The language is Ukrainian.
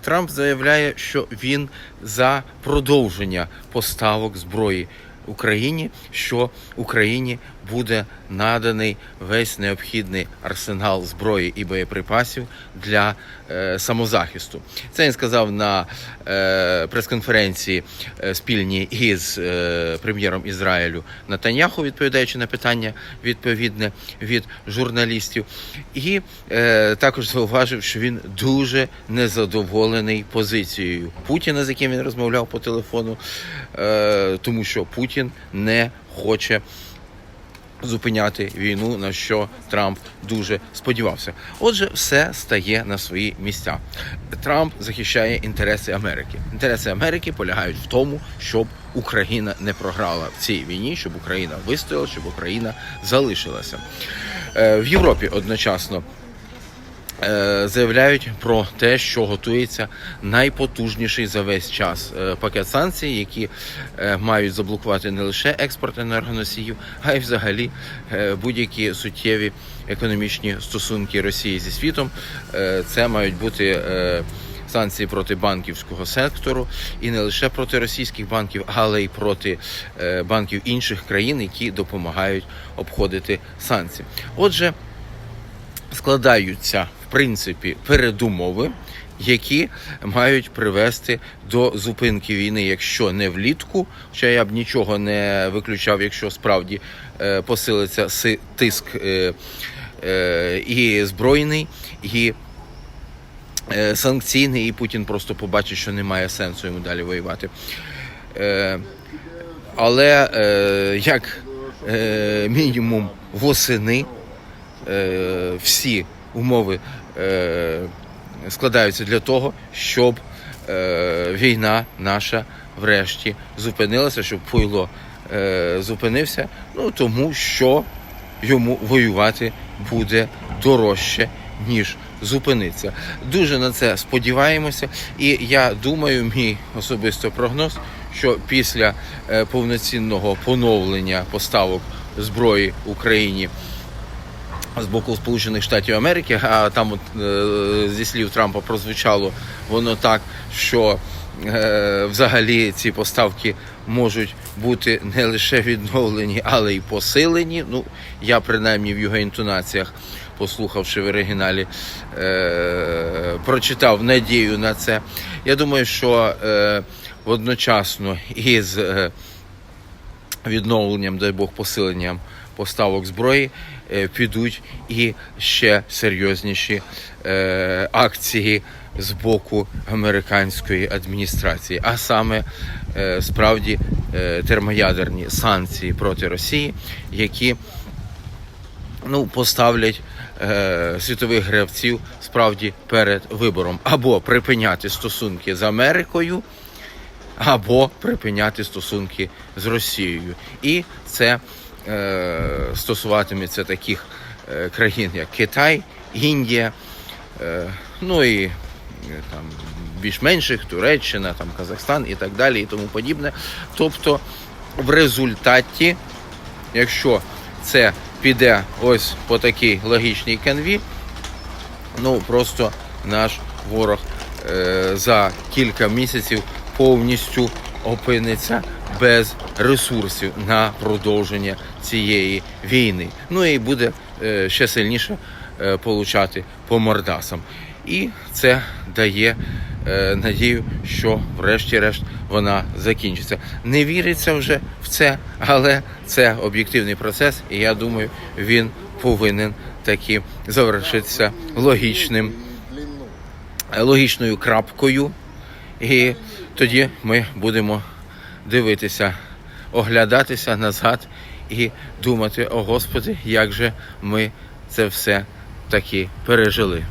Трамп заявляє, що він за продовження поставок зброї Україні, що Україні буде наданий весь необхідний арсенал зброї і боєприпасів для е, самозахисту. Це він сказав на е, прес-конференції е, спільній із е, прем'єром Ізраїлю Натаньяху, відповідаючи на питання відповідне від журналістів, і е, також зауважив, що він дуже незадоволений позицією Путіна, з яким він розмовляв по телефону, е, тому що Путін не хоче зупиняти війну, на що Трамп дуже сподівався. Отже, все стає на свої місця. Трамп захищає інтереси Америки. Інтереси Америки полягають в тому, щоб Україна не програла в цій війні, щоб Україна вистояла, щоб Україна залишилася. Е, В Європі одночасно заявляють про те, що готується найпотужніший за весь час е, пакет санкцій, які е, мають заблокувати не лише експорт енергоносіїв, а й взагалі е, будь-які суттєві економічні стосунки Росії зі світом. Е, Це мають бути. е, Санкції проти банківського сектору і не лише проти російських банків, але й проти е, банків інших країн, які допомагають обходити санкції. Отже, складаються принципі передумови, які мають привести до зупинки війни, якщо не влітку. Хоча я б нічого не виключав, якщо справді е, посилиться си- тиск е, е, і збройний, і санкційний, і Путін просто побачить, що немає сенсу йому далі воювати. Але як мінімум восени всі умови е, складаються для того, щоб е, війна наша врешті зупинилася, щоб Пуйло е, зупинився. Ну тому що йому воювати буде дорожче, ніж зупиниться. Дуже на це сподіваємося, і я думаю, мій особисто прогноз, що після повноцінного поновлення поставок зброї Україні з боку Сполучених Штатів Америки, а там от, е, зі слів Трампа прозвучало воно так, що е, взагалі ці поставки можуть бути не лише відновлені, але й посилені. Ну, я принаймні в його інтонаціях, послухавши в оригіналі, е, прочитав надію на це. Я думаю, що е, одночасно із е, відновленням, дай Бог, посиленням поставок зброї е, підуть і ще серйозніші е, акції з боку американської адміністрації, а саме е, справді термоядерні санкції проти Росії, які ну, поставлять світових гравців справді перед вибором або припиняти стосунки з Америкою, або припиняти стосунки з Росією. І це стосуватиметься таких е, країн, як Китай, Індія, е, ну і е, там більш менших Туреччина, там Казахстан і так далі, і тому подібне. Тобто, в результаті, якщо це піде ось по такій логічній канві, ну просто наш ворог е, за кілька місяців повністю опиниться без ресурсів на продовження цієї війни. Ну і буде е, ще сильніше е, получати по мордасам. І це дає е, надію, що врешті-решт вона закінчиться. Не віриться вже в це, але це об'єктивний процес, і я думаю, він повинен таки завершитися логічним логічною крапкою, і тоді ми будемо дивитися, оглядатися назад і думати, о Господи, як же ми це все таки пережили.